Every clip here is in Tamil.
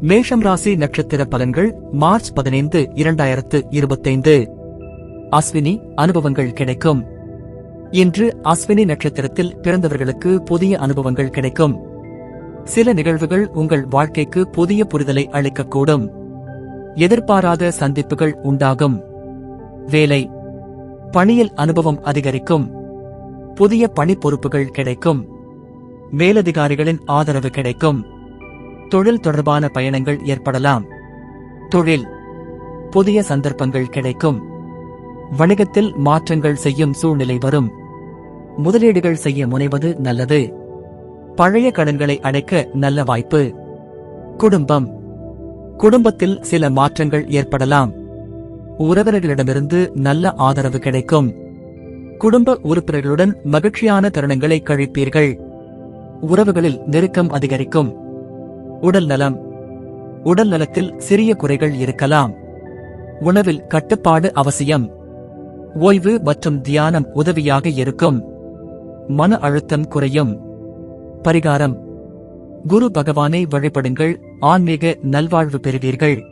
மேஷம் ராசி நட்சத்திர பலன்கள் மார்ச் பதினைந்து இரண்டாயிரத்து இருபத்தைந்து. அஸ்வினி அனுபவங்கள் கிடைக்கும். இன்று அஸ்வினி நட்சத்திரத்தில் பிறந்தவர்களுக்கு புதிய அனுபவங்கள் கிடைக்கும். சில நிகழ்வுகள் உங்கள் வாழ்க்கைக்கு புதிய புரிதலை அளிக்கக்கூடும். எதிர்பாராத சந்திப்புகள் உண்டாகும். வேலை. பணியில் அனுபவம் அதிகரிக்கும். புதிய பணி பொறுப்புகள் கிடைக்கும். மேலதிகாரிகளின் ஆதரவு கிடைக்கும். தொழில் தொடர்பான பயணங்கள் ஏற்படலாம். தொழில். புதிய சந்தர்ப்பங்கள் கிடைக்கும். வணிகத்தில் மாற்றங்கள் செய்யும் சூழ்நிலை வரும். முதலீடுகள் செய்ய முனைவது நல்லது. பழைய கடன்களை அடைக்க நல்ல வாய்ப்பு. குடும்பம். குடும்பத்தில் சில மாற்றங்கள் ஏற்படலாம். உறவினர்களிடமிருந்து நல்ல ஆதரவு கிடைக்கும். குடும்ப உறுப்பினர்களுடன் மகிழ்ச்சியான தருணங்களை கழிப்பீர்கள். உறவுகளில் நெருக்கம் அதிகரிக்கும். உடல் நலம். உடல் நலத்தில் சிறிய குறைகள் இருக்கலாம். உணவில் கட்டுப்பாடு அவசியம். ஓய்வு மற்றும் தியானம் உதவியாக இருக்கும். மன அழுத்தம் குறையும். பரிகாரம். குரு பகவானை வழிபடுங்கள். ஆன்மீக நல்வாழ்வு பெறுவீர்கள்.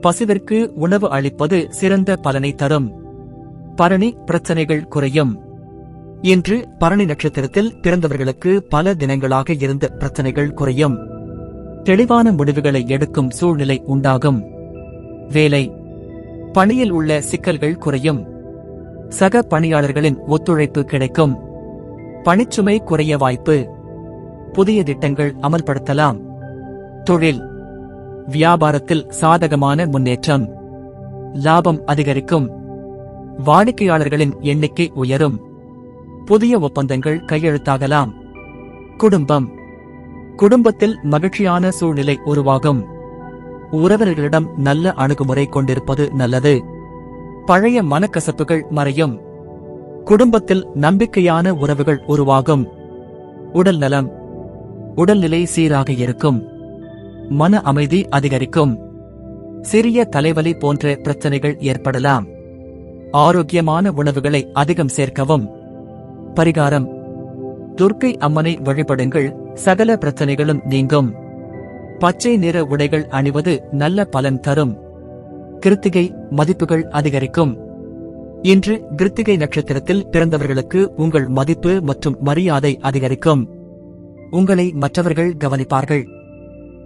பசுவிற்கு உணவு அளிப்பது சிறந்த பலனை தரும். பரணி பிரச்சனைகள் குறையும். இன்று பரணி நட்சத்திரத்தில் பிறந்தவர்களுக்கு பல தினங்களாக இருந்த பிரச்சனைகள் குறையும். தெளிவான முடிவுகளை எடுக்கும் சூழ்நிலை உண்டாகும். வேலை. பணியில் உள்ள சிக்கல்கள் குறையும். சக பணியாளர்களின் ஒத்துழைப்பு கிடைக்கும். பணிச்சுமை குறைய வாய்ப்பு. புதிய திட்டங்கள் அமல்படுத்தலாம். தொழில். வியாபாரத்தில் சாதகமான முன்னேற்றம். லாபம் அதிகரிக்கும். வாடிக்கையாளர்களின் எண்ணிக்கை உயரும். புதிய ஒப்பந்தங்கள் கையெழுத்தாகலாம். குடும்பம். குடும்பத்தில் மகிழ்ச்சியான சூழ்நிலை உருவாகும். உறவினர்களிடம் நல்ல அணுகுமுறை கொண்டிருப்பது நல்லது. பழைய மனக்கசப்புகள் மறையும். குடும்பத்தில் நம்பிக்கையான உறவுகள் உருவாகும். உடல் நலம். உடல்நிலை சீராக இருக்கும். மன அமைதி அதிகரிக்கும். சிறிய தலைவலி போன்ற பிரச்சனைகள் ஏற்படலாம். ஆரோக்கியமான உணவுகளை அதிகம் சேர்க்கவும். பரிகாரம். துர்க்கை அம்மனை வழிபடுங்கள். சகல பிரச்சனைகளும் நீங்கும். பச்சை நிற உடைகள் அணிவது நல்ல பலன் தரும். கிருத்திகை மதிப்புகள் அதிகரிக்கும். இன்று கிருத்திகை நட்சத்திரத்தில் பிறந்தவர்களுக்கு உங்கள் மதிப்பு மற்றும் மரியாதை அதிகரிக்கும். உங்களை மற்றவர்கள் கவனிப்பார்கள்.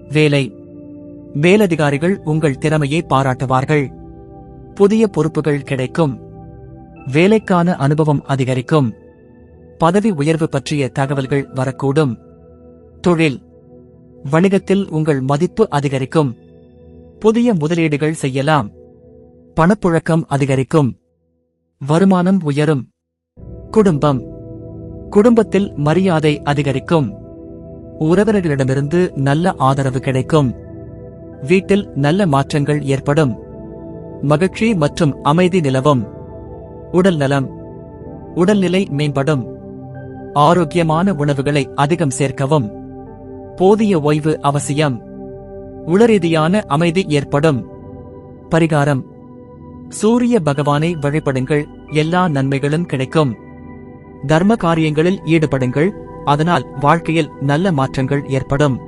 வேலை. மேலதிகாரிகள் உங்கள் திறமையை பாராட்டுவார்கள். புதிய பொறுப்புகள் கிடைக்கும். வேலைக்கான அனுபவம் அதிகரிக்கும். பதவி உயர்வு பற்றிய தகவல்கள் வரக்கூடும். தொழில். வணிகத்தில் உங்கள் மதிப்பு அதிகரிக்கும். புதிய முதலீடுகள் செய்யலாம். பணப்புழக்கம் அதிகரிக்கும். வருமானம் உயரும். குடும்பம். குடும்பத்தில் மரியாதை அதிகரிக்கும். உறவினர்களிடமிருந்து நல்ல ஆதரவு கிடைக்கும். வீட்டில் நல்ல மாற்றங்கள் ஏற்படும். மகிழ்ச்சி மற்றும் அமைதி நிலவும். உடல் நலம். உடல்நிலை மேம்படும். ஆரோக்கியமான உணவுகளை அதிகம் சேர்க்கவும். போதிய ஓய்வு அவசியம். உளரீதியான அமைதி ஏற்படும். பரிகாரம். சூரிய பகவானை வழிபடுங்கள் எல்லா நன்மைகளும் கிடைக்கும். தர்ம காரியங்களில் ஈடுபடுங்கள் அதனால் வாழ்க்கையில் நல்ல மாற்றங்கள் ஏற்படும்.